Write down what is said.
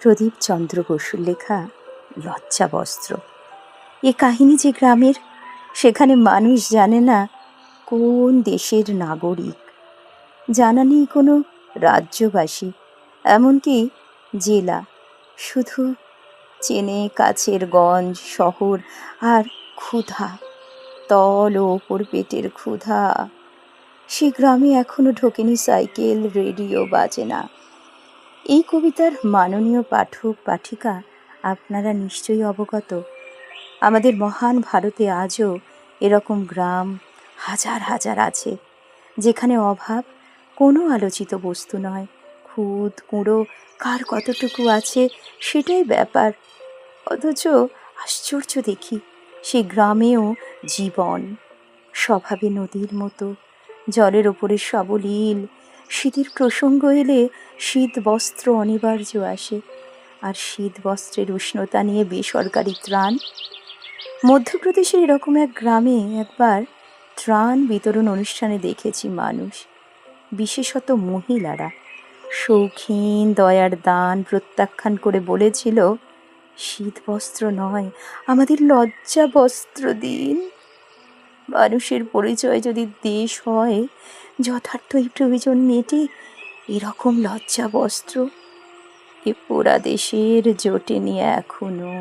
প্রদীপ চন্দ্র বসুর লেখা লজ্জা বস্ত্র। এ কাহিনী যে গ্রামের, সেখানে মানুষ জানে না কোন দেশের নাগরিক। জানা নেই কোনো রাজ্যবাসী, এমনকি জেলা। শুধু চেনে কাছের গঞ্জ, শহর আর ক্ষুধা, তল ও ওপর পেটের ক্ষুধা। সে গ্রামে এখনও ঢোকেনি সাইকেল, রেডিও বাজে না। এই কবিতার মাননীয় পাঠক, পাঠিকা, আপনারা নিশ্চয়ই অবগত। আমাদের মহান ভারতে আজও এরকম গ্রাম হাজার হাজার আছে, যেখানে অভাব কোনো আলোচিত বস্তু নয়। খুদ, কুঁড়ো কার কতটুকু আছে সেটাই ব্যাপার। অথচ আশ্চর্য দেখি, সে গ্রামেও জীবন, স্বভাবে নদীর মতো, জলের ওপরে সবলীল শীতের প্রসঙ্গ এলে শীত বস্ত্র অনিবার্য আসে। আর শীত বস্ত্রের উষ্ণতা নিয়ে বেসরকারি ত্রাণ? মধ্যপ্রদেশের এরকম এক গ্রামে একবার ত্রাণ বিতরণ অনুষ্ঠানে দেখেছি মানুষ, বিশেষত মহিলারা। শৌখিন, দয়ার দান প্রত্যাখ্যান করে বলেছিল, শীত বস্ত্র নয়, আমাদের লজ্জা বস্ত্র দিন। মানুষের পরিচয় যদি দেশ হয়, যথার্থই প্রয়োজন মেটে এরকম লজ্জা বস্ত্র। এ পোড়া দেশের জোটে নিয়ে এখনও